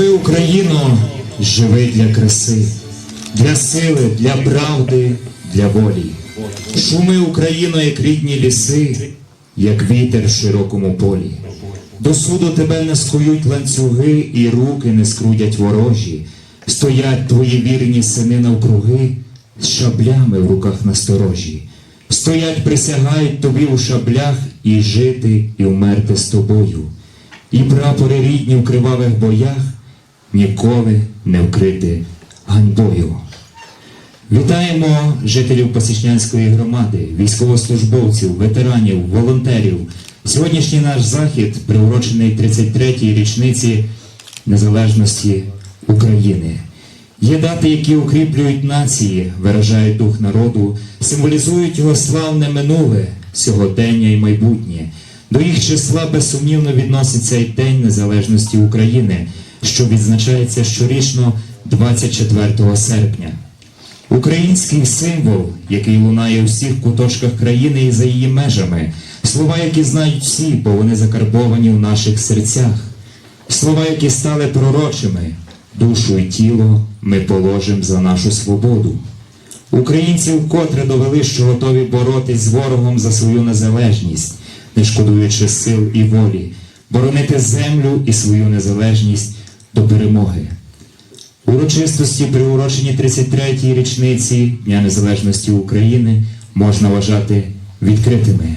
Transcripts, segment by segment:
Живи Україно, живи для краси, для сили, для правди, для волі. Шуми Україно, як рідні ліси, як вітер в широкому полі. До суду тебе не скують ланцюги, і руки не скрудять ворожі. Стоять твої вірні сини навкруги, з шаблями в руках насторожі. Стоять, присягають тобі у шаблях і жити, і вмерти з тобою. І прапори рідні в кривавих боях ніколи не вкрити ганьбою. Вітаємо жителів Пасічнянської громади, військовослужбовців, ветеранів, волонтерів. Сьогоднішній наш захід приурочений 33-й річниці незалежності України. Є дати, які укріплюють нації, виражають дух народу, символізують його славне минуле, сьогодення і майбутнє. До їх числа безсумнівно відноситься й День Незалежності України, що відзначається щорічно 24 серпня. Український символ, який лунає у всіх куточках країни і за її межами, слова, які знають всі, бо вони закарбовані в наших серцях, слова, які стали пророчими, душу і тіло ми положимо за нашу свободу. Українці вкотре довели, що готові боротись з ворогом за свою незалежність, не шкодуючи сил і волі, боронити землю і свою незалежність до перемоги. Урочистості, приурочені 33-й річниці Дня Незалежності України, можна вважати відкритими.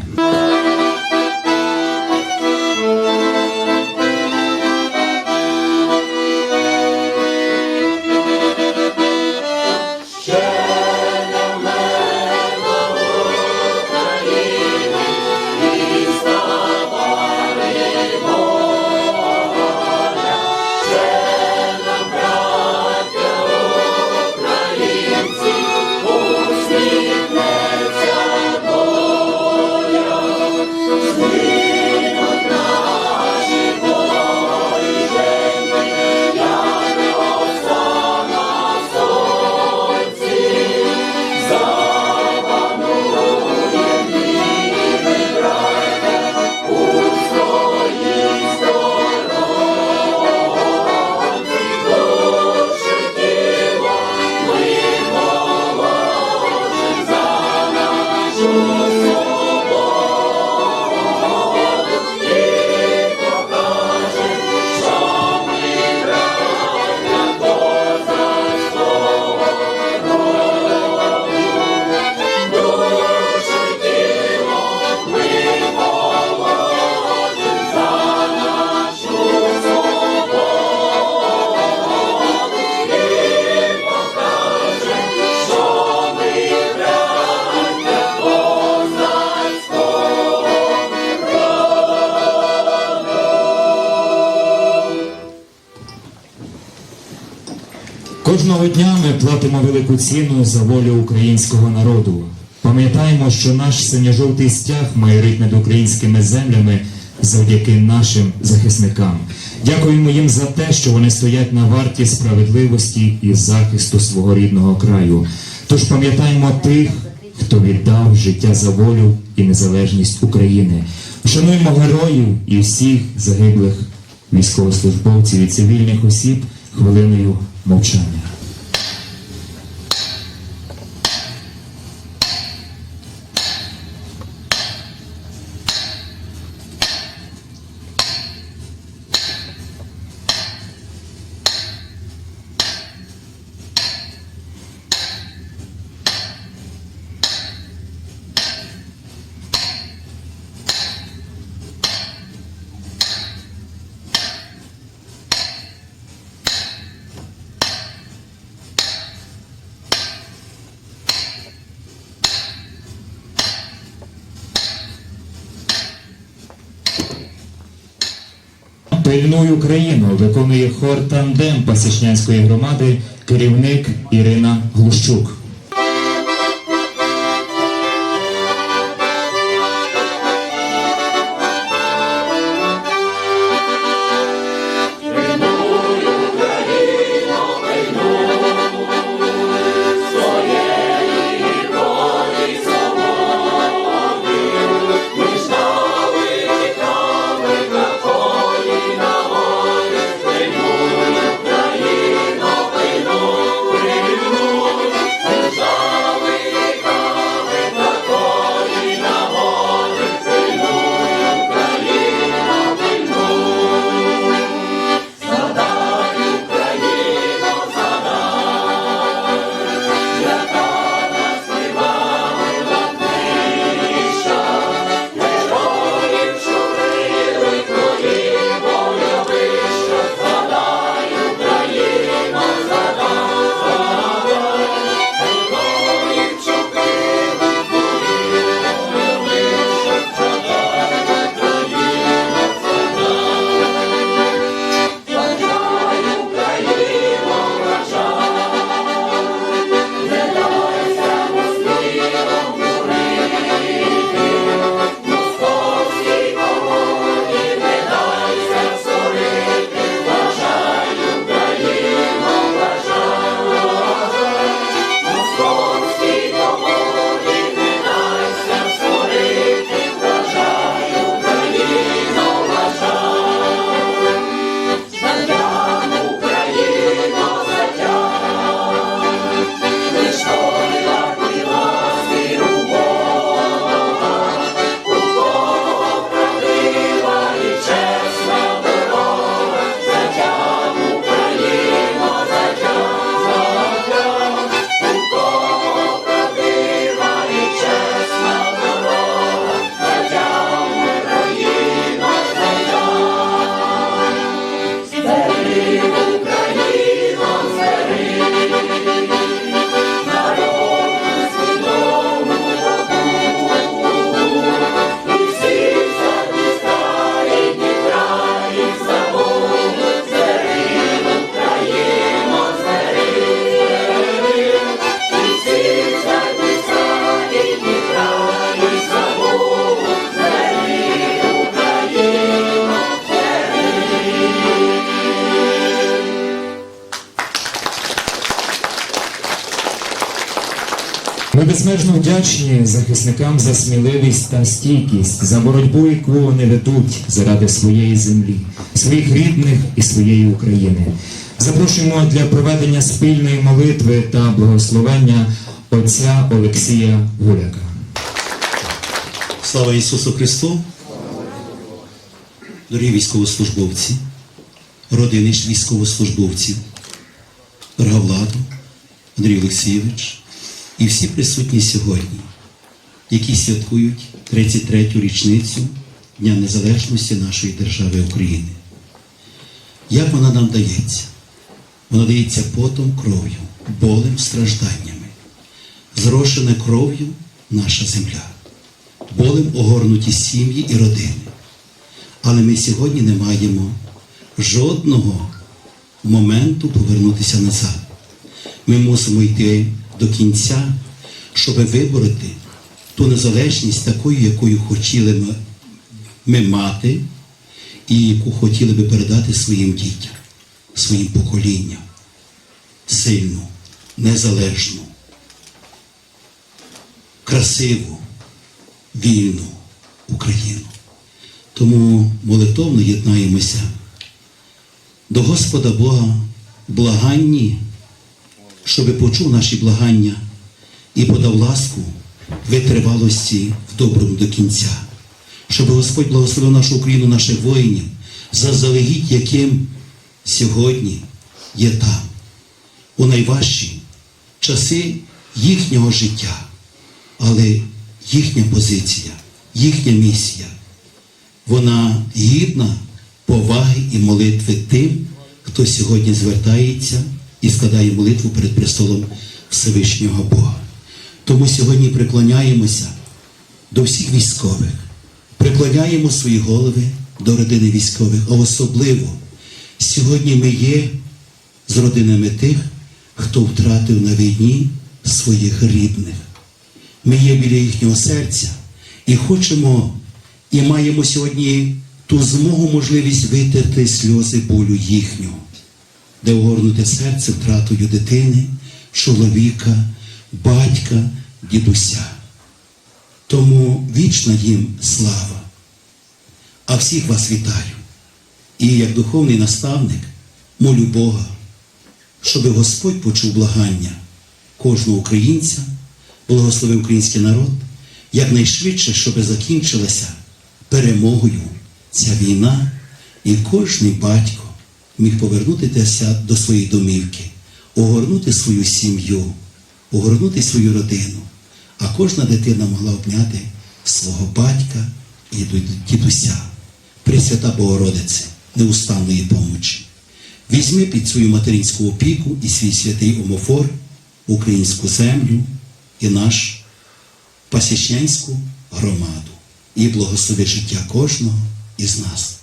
Кожного дня ми платимо велику ціну за волю українського народу. Пам'ятаємо, що наш синьо-жовтий стяг майорить над українськими землями завдяки нашим захисникам. Дякуємо їм за те, що вони стоять на варті справедливості і захисту свого рідного краю. Тож пам'ятаємо тих, хто віддав життя за волю і незалежність України. Вшануємо героїв і всіх загиблих військовослужбовців і цивільних осіб хвилиною мовчання. Пильнуй Україну виконує хор тандем Пасічнянської громади, керівник Ірина Глущук. Безмежно вдячні захисникам за сміливість та стійкість, за боротьбу, яку вони ведуть заради своєї землі, своїх рідних і своєї України. Запрошуємо для проведення спільної молитви та благословення отця Олексія Гуляка. Слава Ісусу Христу! Дорогі військовослужбовці, родини військовослужбовців, дорога Владу, Андрій Олексійович і всі присутні сьогодні, які святкують 33-ю річницю Дня Незалежності нашої держави України. Як вона нам дається? Вона дається потом, кров'ю, болем, стражданнями. Зрошена кров'ю наша земля болем огорнуті сім'ї і родини. Але ми сьогодні не маємо жодного моменту повернутися назад. Ми мусимо йти до кінця, щоб вибороти ту незалежність такою, якою хотіли ми, ми мати, і яку хотіли би передати своїм дітям, своїм поколінням. Сильну, незалежну, красиву, вільну Україну. Тому молитовно єднаємося до Господа Бога благанні, щоби почув наші благання і подав ласку витривалості в доброму до кінця, щоб Господь благословив нашу Україну, наших воїнів, заздалегідь, яким сьогодні є там, у найважчі часи їхнього життя, але їхня позиція, їхня місія, вона гідна поваги і молитви тим, хто сьогодні звертається і складає молитву перед престолом Всевишнього Бога. Тому сьогодні приклоняємося до всіх військових, приклоняємо свої голови до родини військових, а особливо сьогодні ми є з родинами тих, хто втратив на війні своїх рідних. Ми є біля їхнього серця і хочемо, і маємо сьогодні ту змогу, можливість витерти сльози болю їхнього, де огорнуте серце втратою дитини, чоловіка, батька, дідуся. Тому вічна їм слава. А всіх вас вітаю. І як духовний наставник молю Бога, щоб Господь почув благання кожного українця благословив український народ якнайшвидше, щоб закінчилася перемогою ця війна, і кожний батько міг повернутися до своєї домівки, огорнути свою сім'ю, огорнути свою родину, а кожна дитина могла обняти свого батька і дідуся, Пресвята Богородице, неустанної помочі. Візьми під свою материнську опіку і свій святий омофор, українську землю і наш пасічнянську громаду і благослови життя кожного із нас.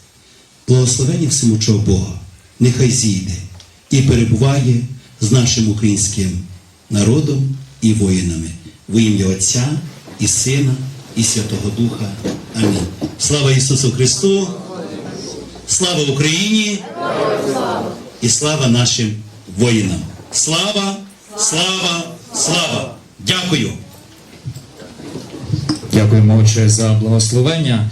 Благословення всемучого Бога, нехай зійде і перебуває з нашим українським народом і воїнами в ім'я Отця і Сина, і Святого Духа. Амінь. Слава Ісусу Христу! Слава Україні! І слава нашим воїнам! Слава, слава, слава! Дякую! Дякуємо, Отче, за благословення.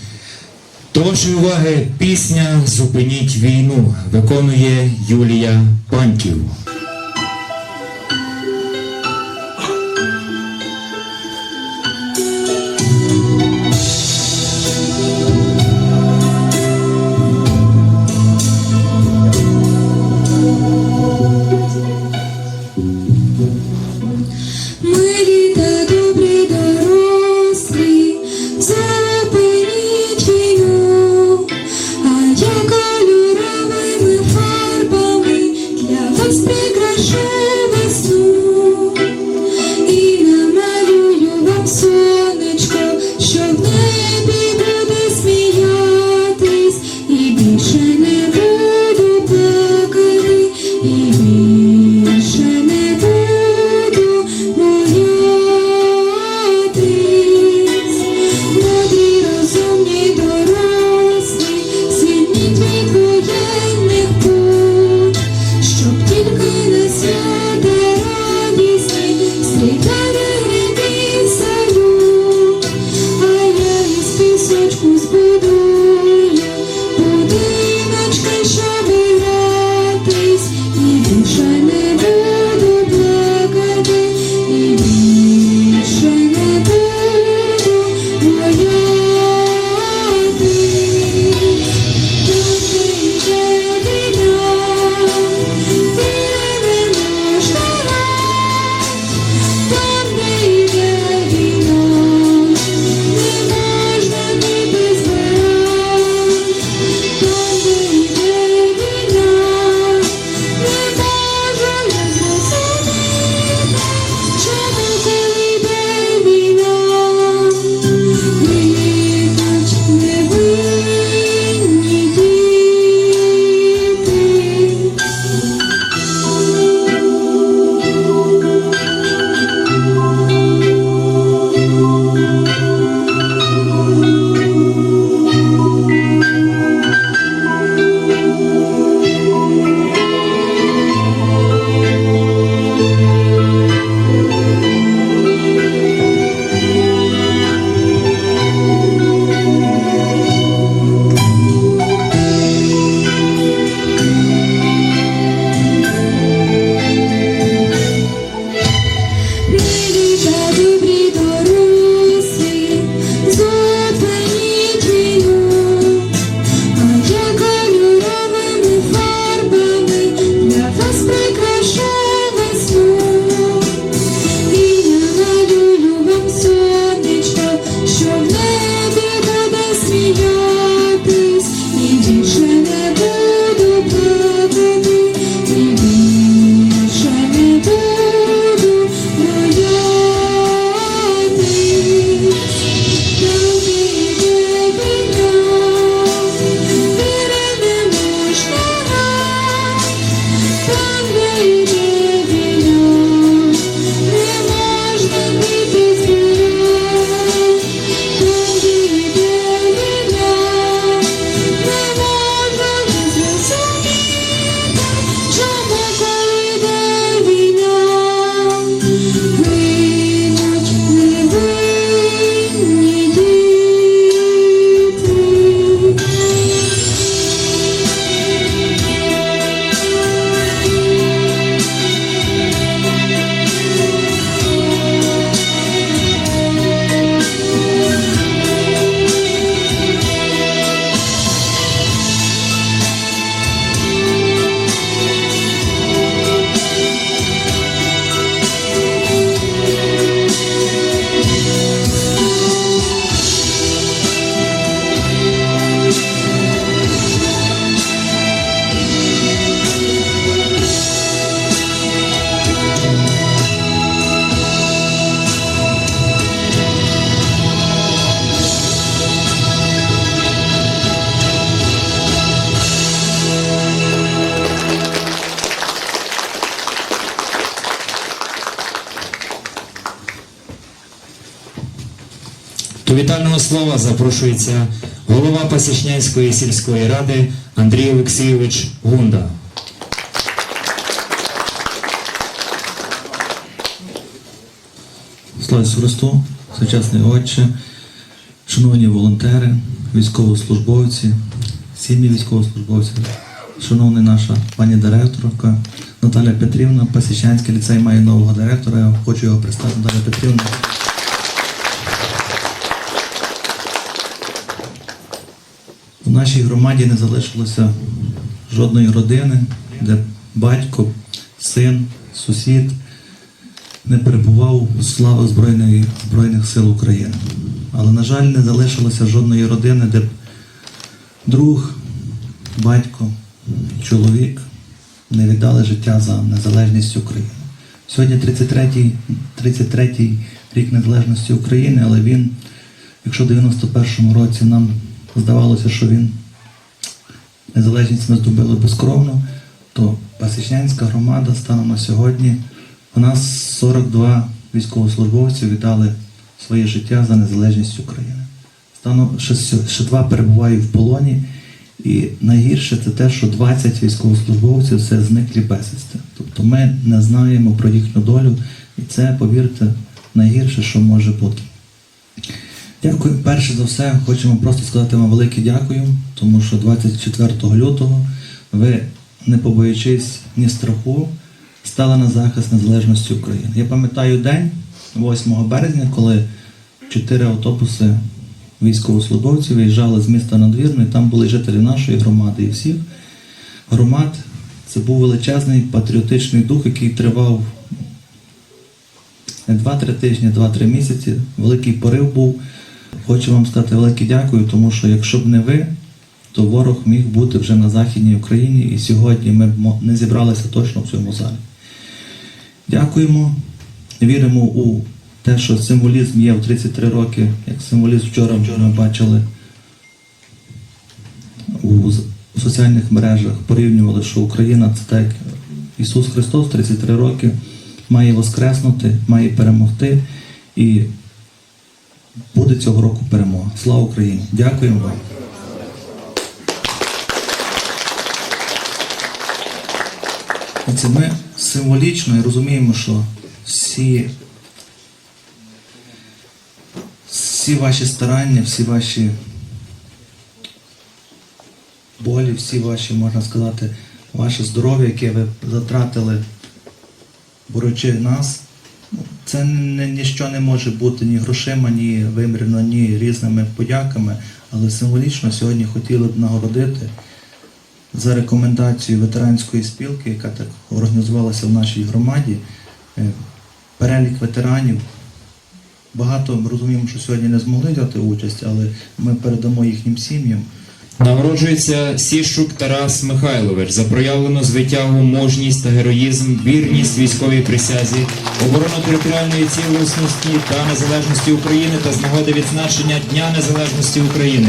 До вашої уваги пісня Зупиніть війну виконує Юлія Паньків. 一个人。Вітального слова запрошується голова Пасічнянської сільської ради Андрій Олексійович Гунда. Слава Христу, сучасний Отче, шановні волонтери, військовослужбовці, сім'ї військовослужбовців, шановна наша пані директорка Наталя Петрівна, Пасічанський ліцей має нового директора. Я хочу його представити Наталя Петрівна. Нашій громаді не залишилося жодної родини, де батько, син, сусід не перебував у славах Збройної, Збройних сил України. Але, на жаль, не залишилося жодної родини, де б друг, батько, чоловік не віддали життя за незалежність України. Сьогодні 33-й 33-й рік незалежності України, але він, якщо в 91-му році нам здавалося, що він незалежність ми здобули безкровно, то Пасічнянська громада станом на сьогодні у нас 42 військовослужбовці віддали своє життя за незалежність України. Станом ще два перебувають в полоні, і найгірше це те, що 20 військовослужбовців це зниклі безвісти. Тобто ми не знаємо про їхню долю, і це, повірте, найгірше, що може бути. Дякую. Перше за все, хочемо просто сказати вам велике дякую, тому що 24 лютого ви, не побоюючись ні страху, стали на захист незалежності України. Я пам'ятаю день 8 березня, коли чотири автобуси військовослужбовців виїжджали з міста Надвірну, і там були жителі нашої громади і всіх громад. Це був величезний патріотичний дух, який тривав не 2-3 тижні, 2-3 місяці. Великий порив був. Хочу вам сказати велике дякую, тому що якщо б не ви, то ворог міг бути вже на Західній Україні, і сьогодні ми б не зібралися точно в цьому залі. Дякуємо. Віримо у те, що символізм є в 33 роки, як символізм вчора вчора ми бачили у соціальних мережах, порівнювали, що Україна це так, як Ісус Христос 33 роки має воскреснути, має перемогти і буде цього року перемога. Слава Україні! Дякуємо вам. Оце ми символічно і розуміємо, що всі, всі ваші старання, всі ваші болі, всі ваші, можна сказати, ваше здоров'я, яке ви затратили, борючи нас, це ніщо не може бути ні грошима, ні вимірено, ні різними подяками, але символічно сьогодні хотіли б нагородити за рекомендацією ветеранської спілки, яка так організувалася в нашій громаді, е, перелік ветеранів. Багато ми розуміємо, що сьогодні не змогли взяти участь, але ми передамо їхнім сім'ям. Нагороджується Сіщук Тарас Михайлович за проявлену звитягу, мужність та героїзм, вірність військовій присязі, оборону територіальної цілісності та незалежності України та з нагоди відзначення Дня Незалежності України.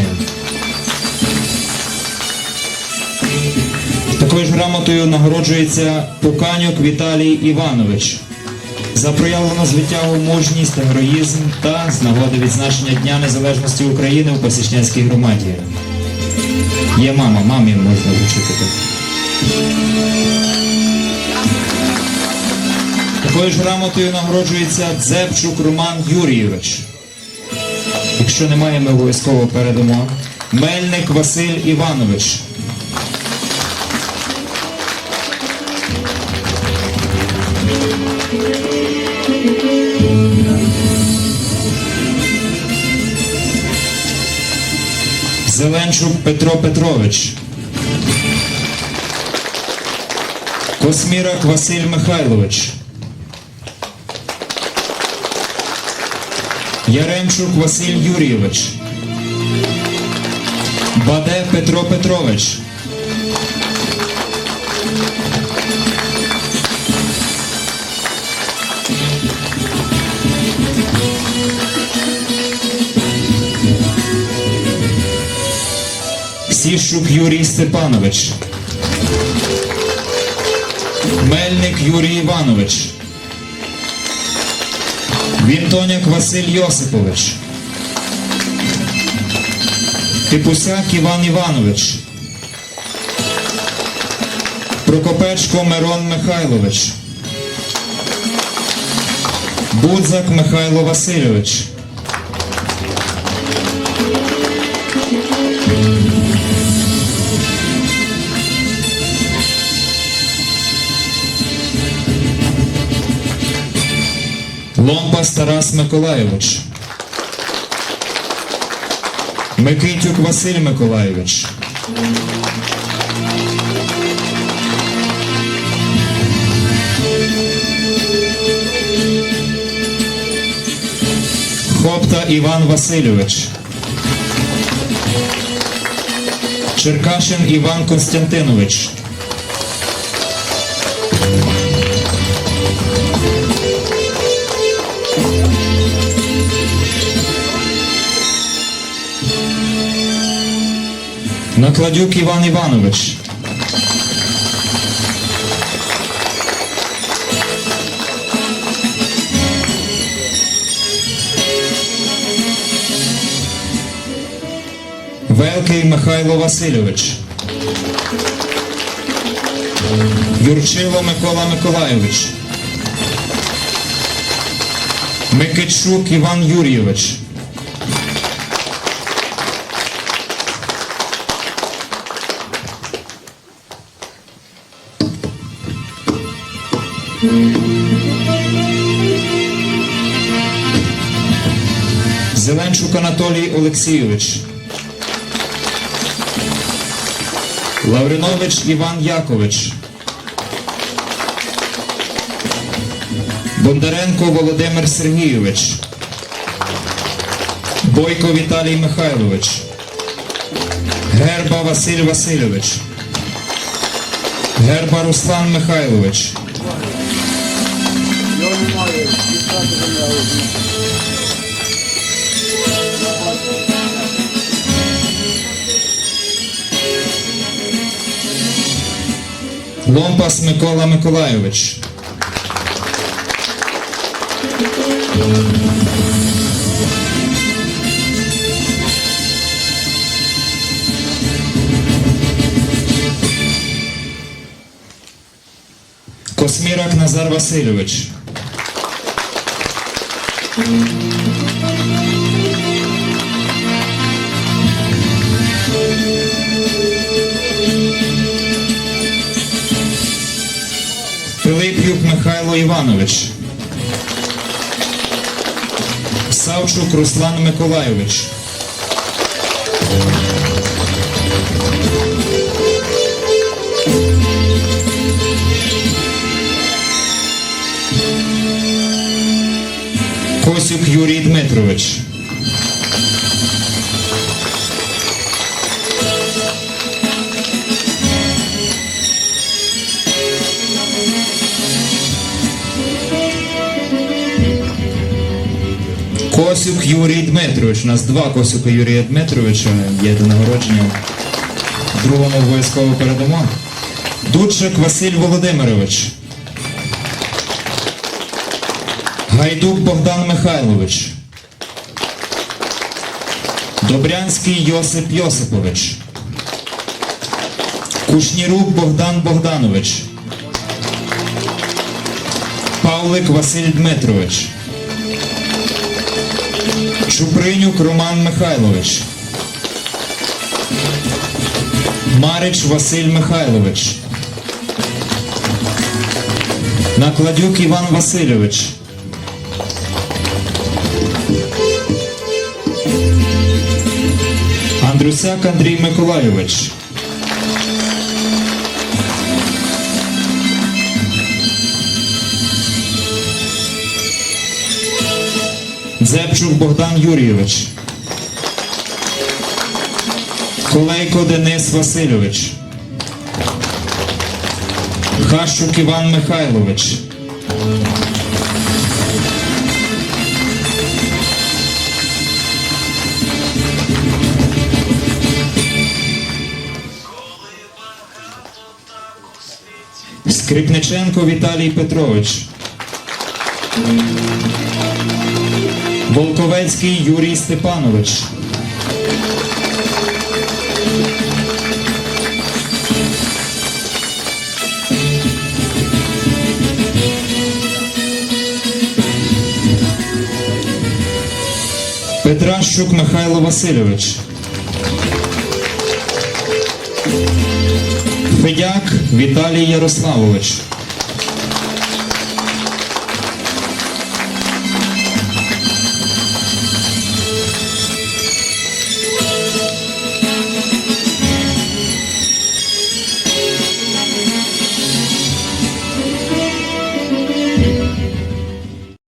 Такою ж грамотою нагороджується Пуканюк Віталій Іванович за проявлену звитягу, мужність та героїзм та з нагоди відзначення Дня Незалежності України у Пасічнянській громаді. Є мама, мамі можна вчити. так. Такою ж грамотою нагороджується Дзепчук Роман Юрійович. Якщо немає, ми обов'язково передамо. Мельник Василь Іванович. Зеленчук Петро Петрович. Космірак Василь Михайлович. Яремчук Василь Юрійович. Баде Петро Петрович. Сіщук Юрій Степанович. Мельник Юрій Іванович. Вінтоняк Василь Йосипович. Типусяк Іван Іванович. Прокопечко Мирон Михайлович. Будзак Михайло Васильович. Ломпас Тарас Миколайович. Микитюк Василь Миколайович. Хопта Іван Васильович. Черкашин Іван Константинович. Накладюк Іван Іванович. Велкий Михайло Васильович. Юрчило Микола Миколайович. Микичук Іван Юрійович. Зеленчук Анатолій Олексійович. Лавринович Іван Якович. Бондаренко Володимир Сергійович. Бойко Віталій Михайлович. Герба Василь Васильович. Герба Руслан Михайлович. Ломпас Микола Миколайович. Космірак Назар Васильович. Пилип'юк Михайло Іванович. Савчук Руслан Миколайович. Косюк Юрій Дмитрович. Косюк Юрій Дмитрович. У нас два Косюка Юрія Дмитровича є до нагородження. Другому обов'язково передамо. Дудчик Василь Володимирович. Гайдук Богдан Михайлович. Добрянський Йосип Йосипович. Кушнірук Богдан Богданович. Павлик Василь Дмитрович. Чупринюк Роман Михайлович. Марич Василь Михайлович. Накладюк Іван Васильович. Андрюсяк Андрій Миколайович. Дзепчук Богдан Юрійович. Колейко Денис Васильович. Хащук Іван Михайлович. Скрипниченко Віталій Петрович. Волковецький, Юрій Степанович. Петращук Михайло Васильович. Федяк Віталій Ярославович.